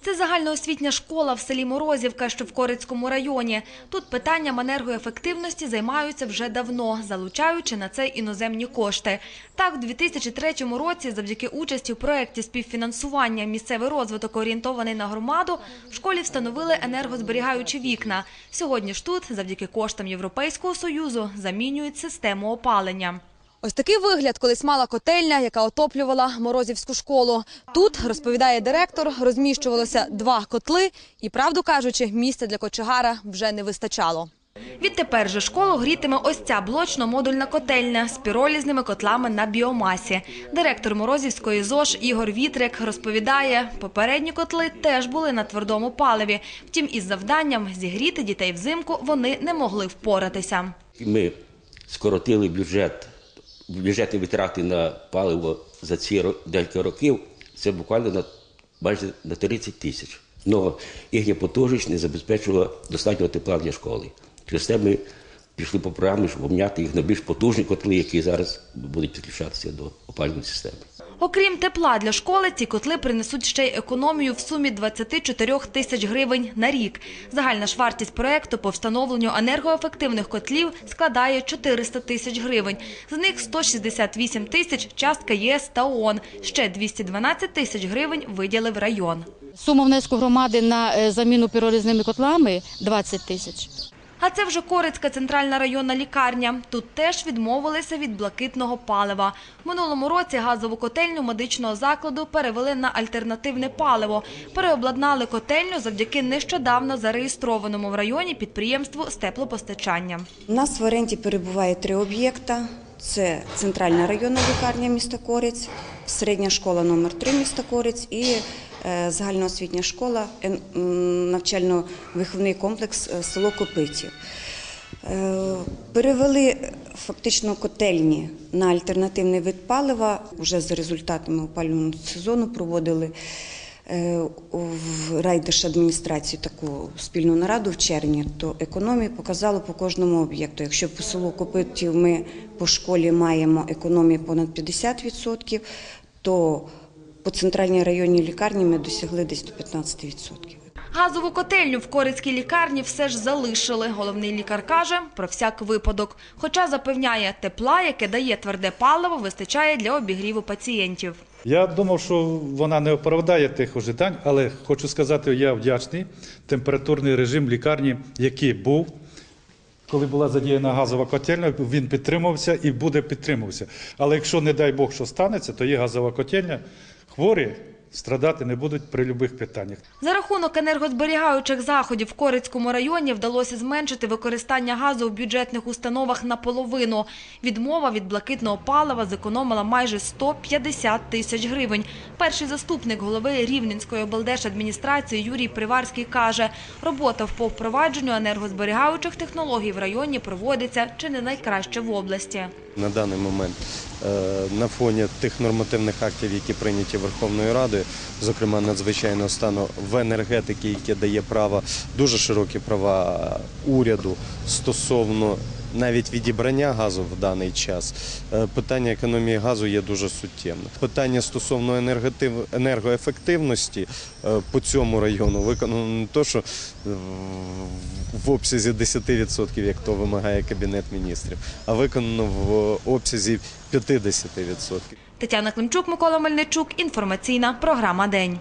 Це загальноосвітня школа в селі Морозівка, що в Корицькому районі. Тут питанням енергоефективності займаються вже давно, залучаючи на це іноземні кошти. Так, у 2003 році, завдяки участі в проєкті співфінансування «Місцевий розвиток орієнтований на громаду», в школі встановили енергозберігаючі вікна. Сьогодні ж тут, завдяки коштам Європейського Союзу, замінюють систему опалення. Ось такий вигляд колись мала котельня, яка отоплювала Морозівську школу. Тут, розповідає директор, розміщувалося два котли і, правду кажучи, місця для кочегара вже не вистачало. Відтепер же школу грітиме ось ця блочно-модульна котельня з піролізними котлами на біомасі. Директор Морозівської ЗОЖ Ігор Вітрик розповідає, попередні котли теж були на твердому паливі. Втім, із завданням зігріти дітей взимку вони не могли впоратися. Ми скоротили бюджет, бюджетні витрати на паливо за ці декілька років. Це буквально на майже на 30 тисяч. Но їхня потужність не забезпечувала достатнього тепла для школи. Через те ми пішли по програмі, щоб обняти їх на більш потужні котли, які зараз будуть підключатися до опалювальної системи. Окрім тепла для школи, ці котли принесуть ще й економію в сумі 24 тисяч гривень на рік. Загальна ж вартість проекту по встановленню енергоефективних котлів складає 400 тисяч гривень. З них 168 тисяч – частка ЄС та ООН. Ще 212 тисяч гривень виділив район. Сума внеску громади на е, заміну піролізними котлами 20 тисяч. А це вже Корицька центральна районна лікарня. Тут теж відмовилися від блакитного палива. Минулому році газову котельню медичного закладу перевели на альтернативне паливо. Переобладнали котельню завдяки нещодавно зареєстрованому в районі підприємству з теплопостачання. У нас в оренді перебуває три об'єкта. Це центральна районна лікарня міста Корець, середня школа номер 3 міста Корець і загальноосвітня школа, навчально-виховний комплекс е, село Копитів. Е, Перевели фактично котельні на альтернативний вид палива. Вже за результатами опалювального сезону проводили е, в райдержадміністрації таку спільну нараду в червні, то економію показало по кожному об'єкту. Якщо по селу Копитів ми по школі маємо економію понад 50%, то по центральній районній лікарні ми досягли десь до 15%. Газову котельню в Корицькій лікарні все ж залишили. Головний лікар каже про всяк випадок. Хоча запевняє, тепла, яке дає тверде паливо, вистачає для обігріву пацієнтів. Я думав, що вона не оправдає тих ожидань, але хочу сказати, я вдячний. Температурний режим лікарні, який був, коли була задіяна газова котельня, він підтримувався і буде підтримуватися. Але якщо, не дай Бог, що станеться, то є газова котельня, хворі страдати не будуть при будь-яких питаннях. За рахунок енергозберігаючих заходів в Корицькому районі вдалося зменшити використання газу в бюджетних установах наполовину. Відмова від блакитного палива зекономила майже 150 тисяч гривень. Перший заступник голови Рівненської облдержадміністрації Юрій Приварський каже, робота по впровадженню енергозберігаючих технологій в районі проводиться чи не найкраще в області. На даний момент на фоні тих нормативних актів, які прийняті Верховною Радою, зокрема надзвичайного стану в енергетики, яке дає право дуже широкі права уряду стосовно навіть відібрання газу в даний час, е, питання економії газу є дуже суттєвне. Питання стосовно енергоефективності е, по цьому району виконано не то, що е, в обсязі 10%, як то вимагає Кабінет міністрів, а виконано в обсязі 50%. Тетяна Климчук, Микола Мельничук. Інформаційна програма «День».